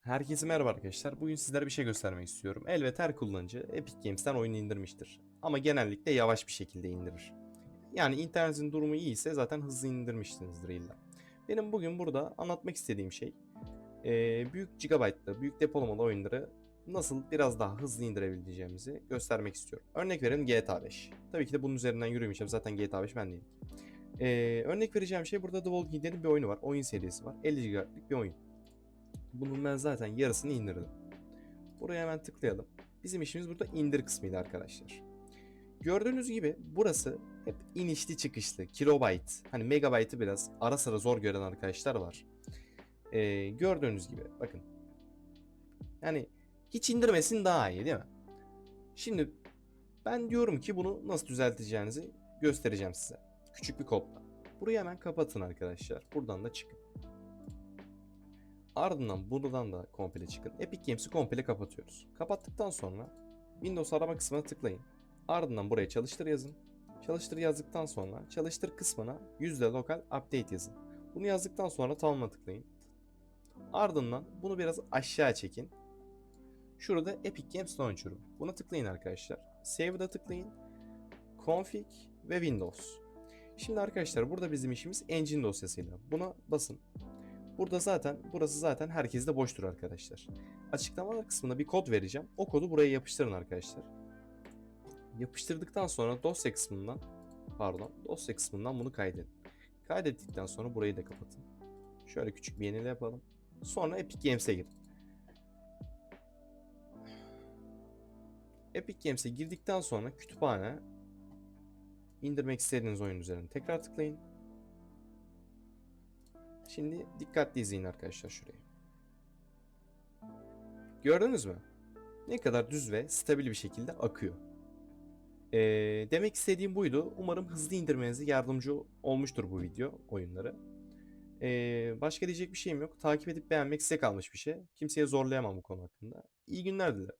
Herkese merhaba arkadaşlar. Bugün sizlere bir şey göstermek istiyorum. Elbet her kullanıcı Epic Games'ten oyunu indirmiştir. Ama genellikle yavaş bir şekilde indirir. Yani internetin durumu iyi ise zaten hızlı indirmişsinizdir illa. Benim bugün burada anlatmak istediğim şey büyük gigabaytlı, büyük depolamalı oyunları nasıl biraz daha hızlı indirebileceğimizi göstermek istiyorum. Örnek verelim GTA 5. Tabii ki de bunun üzerinden yürümeyeceğim. Zaten GTA 5 ben değilim. Eee, örnek vereceğim şey burada The Walking Dead'in bir oyunu var. Oyun serisi var. 50 GB'lık bir oyun. Bunun ben zaten yarısını indirdim. Buraya hemen tıklayalım. Bizim işimiz burada indir kısmıydı arkadaşlar. Gördüğünüz gibi burası hep inişli çıkışlı. Kilobayt. Hani megabaytı biraz ara sıra zor gören arkadaşlar var. Ee, gördüğünüz gibi bakın. Yani hiç indirmesin daha iyi değil mi? Şimdi ben diyorum ki bunu nasıl düzelteceğinizi göstereceğim size. Küçük bir kodla. Burayı hemen kapatın arkadaşlar. Buradan da çıkın. Ardından buradan da komple çıkın. Epic Games'i komple kapatıyoruz. Kapattıktan sonra Windows arama kısmına tıklayın. Ardından buraya çalıştır yazın. Çalıştır yazdıktan sonra çalıştır kısmına yüzde lokal update yazın. Bunu yazdıktan sonra tamamına tıklayın. Ardından bunu biraz aşağı çekin. Şurada Epic Games Launcher var. Buna tıklayın arkadaşlar. Save'da tıklayın. Config ve Windows. Şimdi arkadaşlar burada bizim işimiz engine dosyasıyla. Buna basın. Burada zaten burası zaten herkeste boştur arkadaşlar. Açıklamalar kısmında bir kod vereceğim. O kodu buraya yapıştırın arkadaşlar. Yapıştırdıktan sonra dosya kısmından pardon dosya kısmından bunu kaydedin. Kaydettikten sonra burayı da kapatın. Şöyle küçük bir yenile yapalım. Sonra Epic Games'e girin. Epic Games'e girdikten sonra kütüphane indirmek istediğiniz oyun üzerine tekrar tıklayın. Şimdi dikkatli izleyin arkadaşlar şurayı. Gördünüz mü? Ne kadar düz ve stabil bir şekilde akıyor. Ee, demek istediğim buydu. Umarım hızlı indirmenize yardımcı olmuştur bu video oyunları. Ee, başka diyecek bir şeyim yok. Takip edip beğenmek size kalmış bir şey. Kimseye zorlayamam bu konu hakkında. İyi günler dilerim.